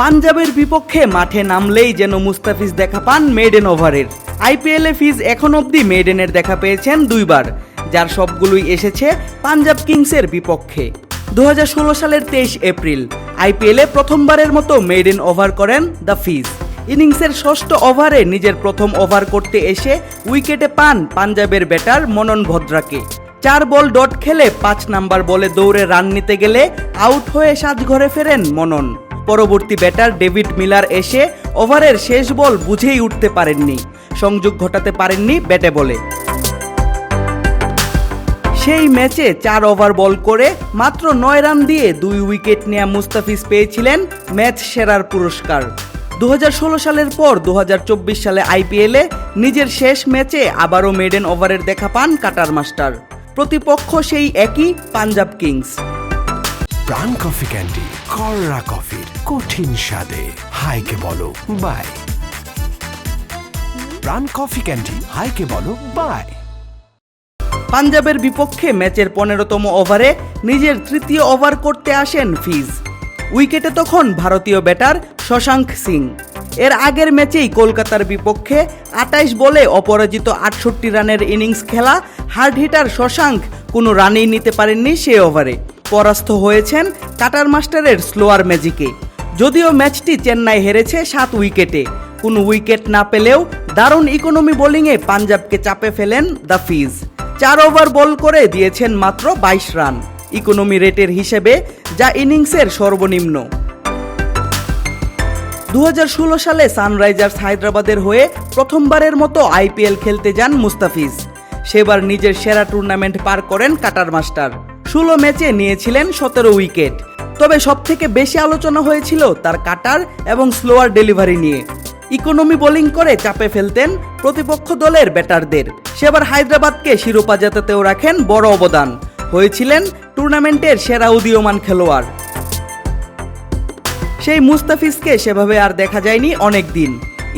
পাঞ্জাবের বিপক্ষে মাঠে নামলেই যেন মুস্তাফিজ দেখা পান মেডেন ওভারের। আইপিএলে ফিজ এখন অবধি মেডেনের দেখা পেয়েছেন দুইবার, যার সবগুলোই এসেছে পাঞ্জাব কিংসের বিপক্ষে। দু হাজার ষোলো সালের তেইশ এপ্রিল, আইপিএলে প্রথমবারের মতো মেডেন ওভার করেন দ্য ফিজ। ইনিংসের ষষ্ঠ ওভারে নিজের প্রথম ওভার করতে এসে উইকেটে পান পাঞ্জাবের ব্যাটার মনন ভদ্রাকে। চার বল ডট খেলে পাঁচ নাম্বার বলে দৌড়ে রান নিতে গেলে আউট হয়ে সাজঘরে ফেরেন মনন। পরবর্তী ব্যাটার ডেভিড মিলার এসে ওভারের শেষ বল বুঝেই উঠতে পারেননি। সংযোগ ঘটাতে পারেননি ব্যাটে বলে। সেই ম্যাচে চার ওভার বল করে মাত্র নয় রান দিয়ে দুই উইকেট নেয়া মুস্তাফিজ পেয়েছিলেন ম্যাচ সেরার পুরস্কার। দু হাজার ষোলো সালের পর দু হাজার চব্বিশ সালে আইপিএলে নিজের শেষ ম্যাচে আবারও মেডেন ওভারের দেখা পান কাটার মাস্টার। প্রতিপক্ষ সেই একই Punjab Kings. Pran coffee candy কররা কফির কঠিন স্বাদে। হাইকে বলো, বাই। প্রাণ কফি ক্যান্ডি, হাইকে বলো, বাই। পাঞ্জাবের বিপক্ষে ম্যাচের পনেরোতম ওভারে নিজের তৃতীয় ওভার করতে আসেন ফিজ। উইকেটে তখন ভারতীয় ব্যাটার শশাঙ্ক সিং। এর আগের ম্যাচেই কলকাতার বিপক্ষে আটাইশ বলে অপরাজিত আটষট্টি রানের ইনিংস খেলা হার্ড হিটার শশাঙ্ক কোনো রানই নিতে পারেননি সে ওভারে। পরাস্ত হয়েছেন কাটার মাস্টারের স্লোয়ার ম্যাজিকে যদিও ম্যাচটি চেন্নাই হেরেছে সাত উইকেটে। কোনো উইকেট না পেলেও দারুণ ইকোনমি বোলিংয়ে পাঞ্জাবকে চাপে ফেলেন দ্য ফিজ চার ওভার বল করে দিয়েছেন মাত্র বাইশ রান। ইকোনমি রেটের হিসেবে যা ইনিংসের সর্বনিম্ন। দু হাজার ষোলো সালে সানরাইজার্স হায়দ্রাবাদের হয়ে প্রথমবারের মতো আইপিএল খেলতে যান মুস্তাফিজ। সেবার নিজের সেরা টুর্নামেন্ট পার করেন কাটার মাস্টার। ষোলো ম্যাচে নিয়েছিলেন সতেরো উইকেট। তবে সবথেকে বেশি আলোচনা হয়েছিল তার কাটার এবং স্লোয়ার ডেলিভারি নিয়ে। ইকোনমি বোলিং করে চাপে ফেলতেন প্রতিপক্ষ দলের ব্যাটারদের। সেবার হায়দ্রাবাদকে শিরোপা জেতাতেও রাখেন বড় অবদান। হয়েছিলেন টুর্নামেন্টের সেরা উদীয়মান খেলোয়াড়। সেই মুস্তাফিজকে সেভাবে আর দেখা যায়নি অনেক দিন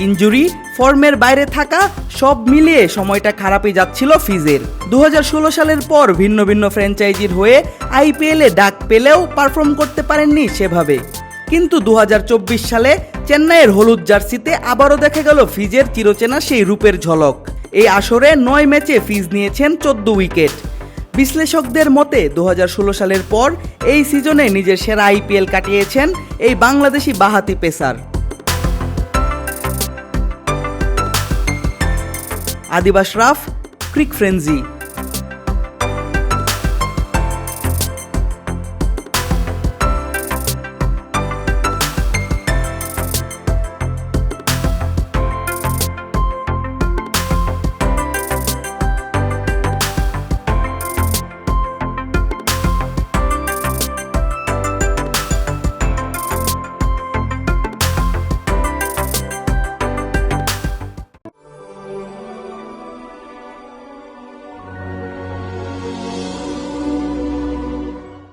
ইঞ্জুরি ফর্মের বাইরে থাকা, সব মিলিয়ে সময়টা খারাপই যাচ্ছিল ফিজের। দু হাজার ষোলো সালের পর ভিন্ন ভিন্ন ফ্র্যাঞ্চাইজির হয়ে আইপিএলে ডাক পেলেও পারফর্ম করতে পারেননি সেভাবে। কিন্তু দু হাজার চব্বিশ সালে চেন্নাইয়ের হলুদ জার্সিতে আবারও দেখা গেল ফিজের চিরচেনা সেই রূপের ঝলক। এই আসরে নয় ম্যাচে ফিজ নিয়েছেন চোদ্দ উইকেট। বিশ্লেষকদের মতে দু হাজার ষোলো সালের পর এই সিজনে নিজের সেরা আইপিএল কাটিয়েছেন এই বাংলাদেশি বাহাতি পেসার। আদিবাস রাফ ক্রিক ফ্রেঞ্জি